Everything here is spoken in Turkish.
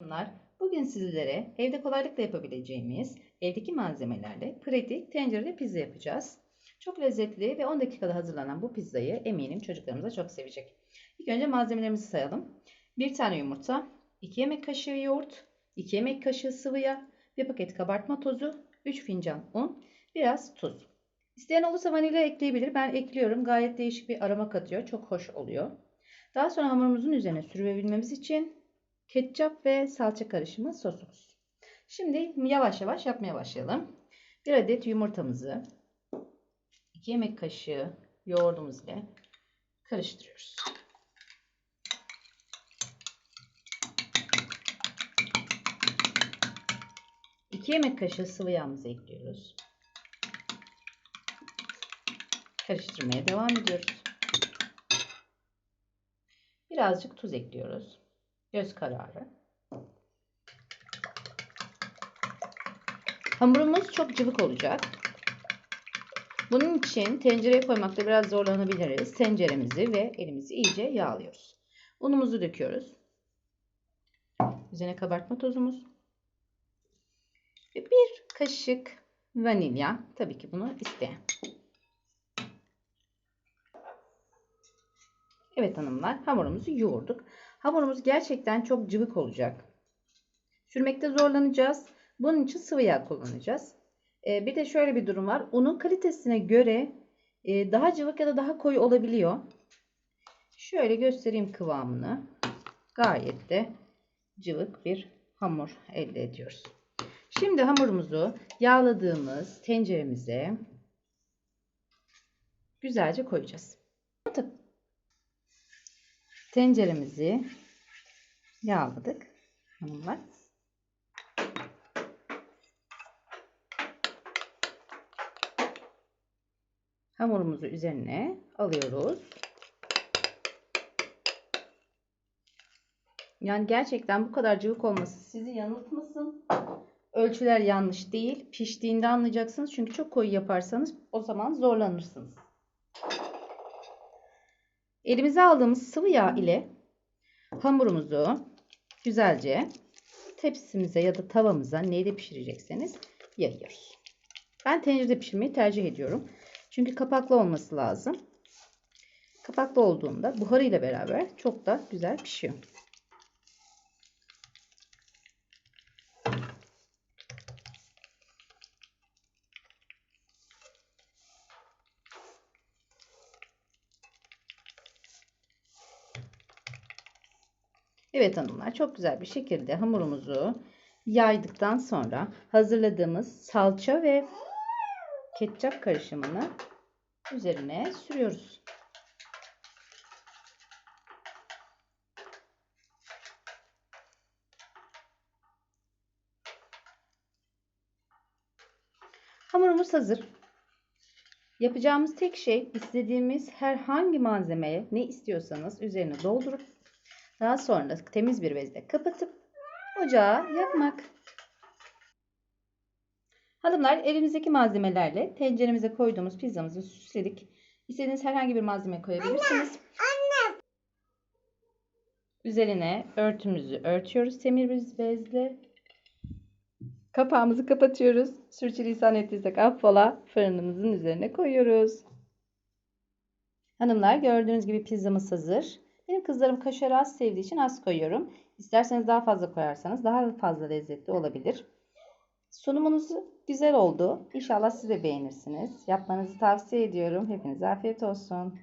Bunlar bugün sizlere evde kolaylıkla yapabileceğimiz evdeki malzemelerle pratik tencerede pizza yapacağız. Çok lezzetli ve 10 dakikada hazırlanan bu pizzayı eminim çocuklarımız da çok sevecek. İlk önce malzemelerimizi sayalım. 1 tane yumurta, 2 yemek kaşığı yoğurt, 2 yemek kaşığı sıvı yağ, 1 paket kabartma tozu, 3 fincan un, biraz tuz. İsteyen olursa vanilya ekleyebilir. Ben ekliyorum. Gayet değişik bir aroma katıyor. Çok hoş oluyor. Daha sonra hamurumuzun üzerine sürüvebilmemiz için ketçap ve salça karışımı sosumuz. Şimdi yavaş yavaş yapmaya başlayalım. Bir adet yumurtamızı 2 yemek kaşığı yoğurdumuz ile karıştırıyoruz. İki yemek kaşığı sıvı yağımızı ekliyoruz. Karıştırmaya devam ediyoruz. Birazcık tuz ekliyoruz. Göz kararı. Hamurumuz çok cıvık olacak. Bunun için tencereye koymakta biraz zorlanabiliriz. Tenceremizi ve elimizi iyice yağlıyoruz. Unumuzu döküyoruz. Üzerine kabartma tozumuz. Ve bir kaşık vanilya. Tabii ki bunu isteyen. Evet hanımlar hamurumuzu yoğurduk. Hamurumuz gerçekten çok cıvık olacak. Sürmekte zorlanacağız. Bunun için sıvı yağ kullanacağız. Ee, bir de şöyle bir durum var. Unun kalitesine göre e, daha cıvık ya da daha koyu olabiliyor. Şöyle göstereyim kıvamını. Gayet de cıvık bir hamur elde ediyoruz. Şimdi hamurumuzu yağladığımız tenceremize güzelce koyacağız. Tenceremizi yağladık hanımlar. Hamurumuzu üzerine alıyoruz. Yani gerçekten bu kadar cıvık olması sizi yanıltmasın. Ölçüler yanlış değil. Piştiğinde anlayacaksınız. Çünkü çok koyu yaparsanız o zaman zorlanırsınız. Elimize aldığımız sıvı yağ ile hamurumuzu güzelce tepsimize ya da tavamıza neyle pişirecekseniz yayıyoruz. Ben tencerede pişirmeyi tercih ediyorum. Çünkü kapaklı olması lazım. Kapaklı olduğunda buharıyla beraber çok da güzel pişiyor. Evet hanımlar çok güzel bir şekilde hamurumuzu yaydıktan sonra hazırladığımız salça ve ketçap karışımını üzerine sürüyoruz. Hamurumuz hazır. Yapacağımız tek şey istediğimiz herhangi malzemeye ne istiyorsanız üzerine doldurup daha sonra temiz bir bezle kapatıp ocağa yakmak. Hanımlar elimizdeki malzemelerle tenceremize koyduğumuz pizzamızı süsledik. İstediğiniz herhangi bir malzeme koyabilirsiniz. Anne. Üzerine örtümüzü örtüyoruz temir bir bezle. Kapağımızı kapatıyoruz. Sürçülisan ettiysek affola fırınımızın üzerine koyuyoruz. Hanımlar gördüğünüz gibi pizzamız hazır. Kızlarım kaşarı az sevdiği için az koyuyorum. İsterseniz daha fazla koyarsanız daha fazla lezzetli olabilir. Sunumunuz güzel oldu. İnşallah siz de beğenirsiniz. Yapmanızı tavsiye ediyorum. Hepinize afiyet olsun.